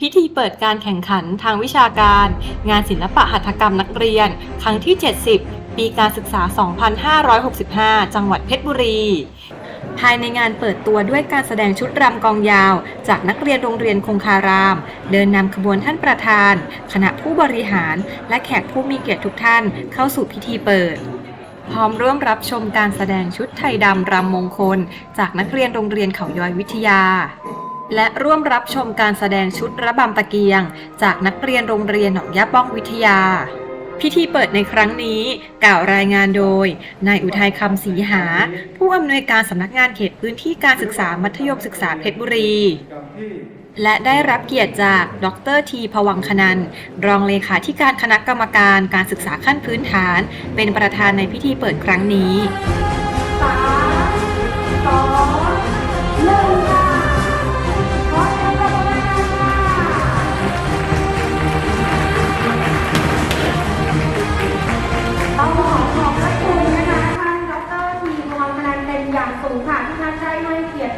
พิธีเปิดการแข่งขันทางวิชาการ งานศิลปะหัตถกรรมนักเรียน ครั้งที่ 70 ปีการศึกษา 2565 จังหวัดเพชรบุรี ภายในงานเปิดตัวด้วยการแสดงชุดรำกองยาว จากนักเรียนโรงเรียนคงคาราม เดินนำขบวนท่านประธาน คณะผู้บริหาร และแขกผู้มีเกียรติทุกท่านเข้าสู่พิธีเปิดพร้อมร่วมรับชมการแสดงชุดไทยดำรำมงคล จากนักเรียนโรงเรียนเขาย้อยวิทยา และร่วมรับชมการแสดงชุดระบำตะเกียง จากนักเรียนโรงเรียนหนองยาป้องวิทยา พิธีเปิดในครั้งนี้กล่าวรายงานโดย นายอุทัยคำศรีหา ผู้อำนวยการสำนักงานเขตพื้นที่การศึกษามัธยมศึกษาเพชรบุรี และได้รับเกียรติจาก ดรทีพวังคนัน รองเลขาธิการคณะกรรมการการศึกษาขั้นพื้นฐาน เป็นประธานในพิธีเปิดครั้งนี้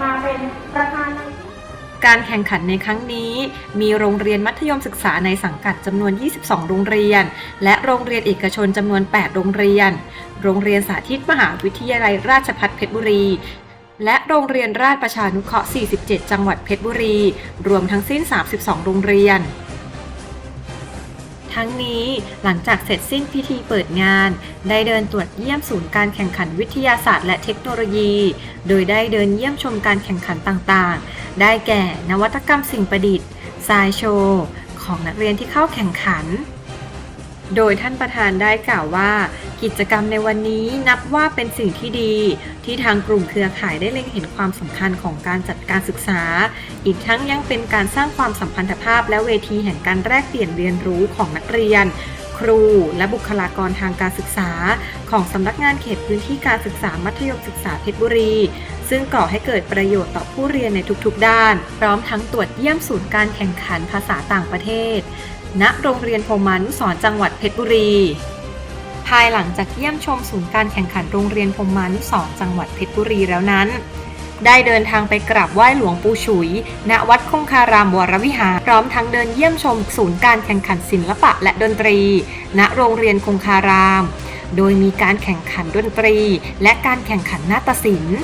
มาเป็นประธานในการแข่งขันในครั้งนี้ มีโรงเรียนมัธยมศึกษาในสังกัดจำนวน 22 โรงเรียน และโรงเรียนเอกชนจำนวน 8 โรงเรียน โรงเรียนสาธิตมหาวิทยาลัยราชภัฏเพชรบุรี และโรงเรียนราชประชานุเคราะห์ 47 จังหวัดเพชรบุรี รวมทั้งสิ้น 32 โรงเรียน ทั้งนี้หลังจากเสร็จสิ้นพิธีเปิดงาน ได้เดินตรวจเยี่ยมศูนย์การแข่งขันวิทยาศาสตร์และเทคโนโลยี โดยได้เดินเยี่ยมชมการแข่งขันต่างๆ ได้แก่นวัตกรรมสิ่งประดิษฐ์ทรายโชว์ ของนักเรียนที่เข้าแข่งขัน โดยท่านประธานได้กล่าวว่า กิจกรรมในวันนี้นับว่าเป็นสิ่งที่ดี ที่ทางกลุ่มเครือข่ายได้เล็งเห็นความสำคัญของการจัดการศึกษา อีกทั้งยังเป็นการสร้างความสัมพันธภาพและเวทีแห่งการแลกเปลี่ยนเรียนรู้ของนักเรียน ครูและบุคลากรทางการศึกษา ของสำนักงานเขตพื้นที่การศึกษามัธยมศึกษาเพชรบุรี ซึ่งก่อให้เกิดประโยชน์ต่อผู้เรียนในทุกๆ ด้าน พร้อมทั้งตรวจเยี่ยมศูนย์การแข่งขันภาษาต่างประเทศ ณโรงเรียนพรมานุสรจังหวัดเพชรบุรี ภายหลังจากเยี่ยมชมศูนย์การแข่งขันโรงเรียนพรมานุสรจังหวัดเพชรบุรีแล้วนั้น ได้เดินทางไปกราบไหว้หลวงปู่ฉุย ณวัดคงคารามวรวิหาร พร้อมทั้งเดินเยี่ยมชมศูนย์การแข่งขันศิลปะและดนตรี ณโรงเรียนคงคาราม โดยมีการแข่งขันดนตรี และการแข่งขันนาฏศิลป์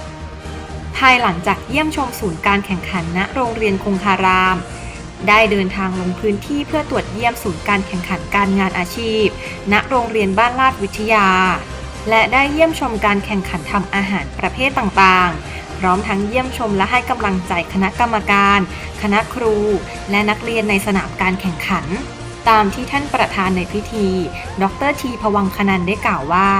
ภายหลังจากเยี่ยมชมศูนย์การแข่งขันณโรงเรียนคงคาราม ได้เดินทางลงพื้นที่เพื่อตรวจเยี่ยมศูนย์การแข่งขันการงานอาชีพ ณ โรงเรียนบ้านลาดวิทยา และได้เยี่ยมชมการแข่งขันทำอาหารประเภทต่างๆ พร้อมทั้งเยี่ยมชมและให้กำลังใจคณะกรรมการ คณะครู และนักเรียนในสนามการแข่งขัน ตามที่ท่านประธานในพิธี ดรทีพวังคนันได้กล่าวว่า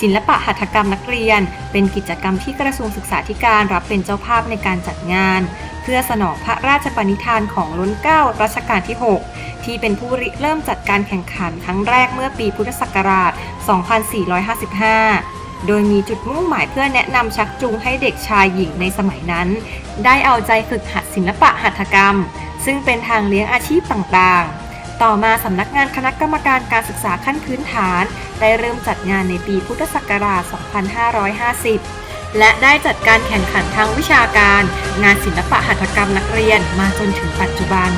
ศิลปะหัตถกรรมนักเรียน เป็นกิจกรรมที่กระทรวงศึกษาธิการรับเป็นเจ้าภาพในการจัดงาน พื่อสนองพระราชปณิธานของล้นเกล้ารัชกาลที่ 6 ที่เป็นผู้ริเริ่มจัดการแข่งขันครั้งแรกเมื่อปีพุทธศักราช 2455โดยมีจุดมุ่งหมายเพื่อแนะนำชักจูงให้เด็กชายหญิงในสมัยนั้น ได้เอาใจฝึกหัดศิลปะหัตถกรรม ซึ่งเป็นทางเลี้ยงอาชีพต่างๆ ต่อมาสำนักงานคณะกรรมการการศึกษาขั้นพื้นฐาน ได้เริ่มจัดงานในปีพุทธศักราช 2550 และได้จัดการแข่งขันทางวิชาการ งานศิลปะหัตถกรรมนักเรียนมาจนถึงปัจจุบัน